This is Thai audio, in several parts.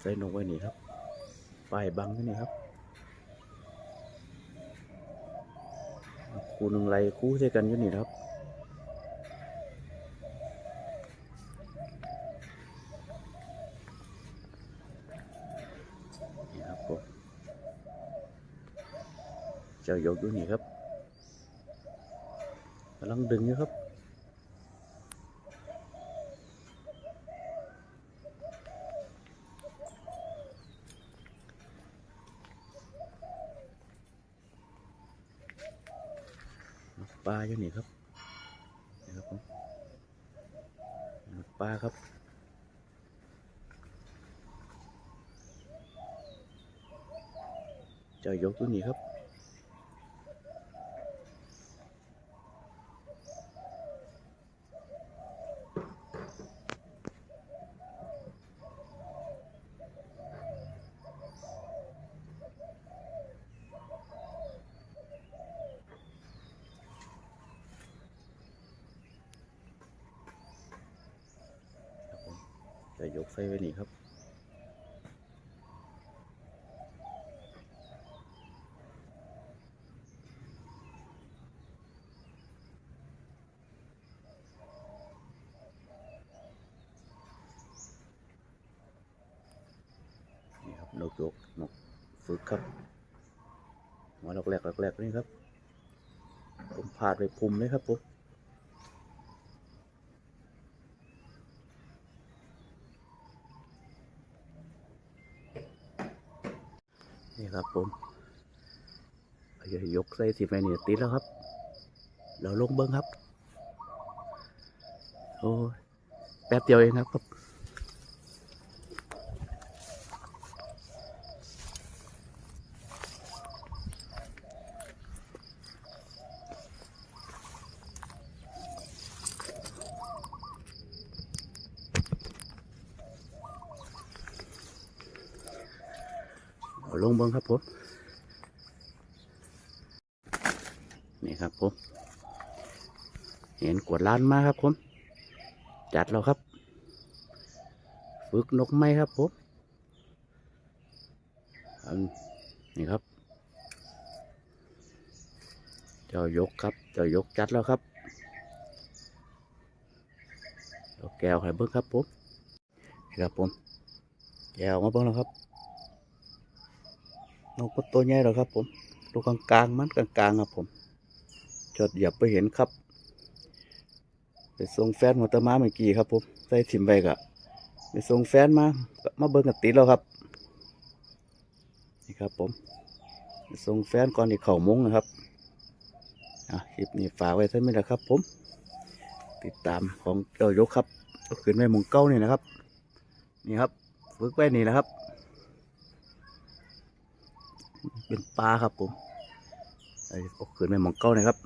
ใส่นกไว้นี่ครับป้ายบังไว้นี่ครับคู่หนึ่งไรคู่ใส่กันอยู่นี่นะครับนี่ครับผมเจ้ายกอยู่นี่ครับกำลังดึงอยู่ครับ ปลาอยู่นี่ครับนี่ครับผมปลาครับเจ้ายกตัวนี้ครับผม จะยกใส่ไว้นี่ครับนี่ครับนกยกนกฝึกครับหัวแรกๆแรกนี่ครับผมพาดไปพุ่มเลยครับผม นี่ครับผมเอายกไส้สิบไมเนี่ยติดแล้วครับ เราลงเบิ้งครับ โอ้ยแป๊บเดียวเองครับ ลงเบิ้งครับผมนี่ครับผม เห็นกวดล้านมาครับผม จัดแล้วครับ ฝึกนกไม้ครับผมนี่ครับ เจ้ายกครับ เจ้ายกจัดแล้วครับแก้วให้เบิ้งครับผมนี่ครับผมแก้วมาเบิ้งแล้วครับ นกก็ตัวใหญ่แล้วครับผมตัวกลางๆมันกลางๆครับผมจดหยียบไปเห็นครับ ไปส่งแฟนหัวตะมาเมื่อกี้ครับผม ใส่ถิ่มไปกะไปส่งแฟนมา มาเบิ่งกับติดแล้วครับ นี่ครับผมไปส่งแฟนก่อนที่เข่ามงนะครับ อะคลิปนี้ฝากไว้ท่านี้แหละครับผม ติดตามของเจ้ายกครับก็ขึ้นไปมงเก้านี่นะครับ นี่ครับ ฝึกไว้นี่นะครับ เป็นปลาครับผมไอ้เอาขืนไปหมองเก้านะครับ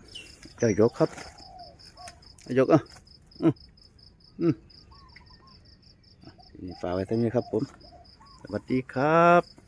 เจ้ายกครับยกอะอืมอืมอะนี่ฝากไว้เท่านี้ครับผม สวัสดีครับ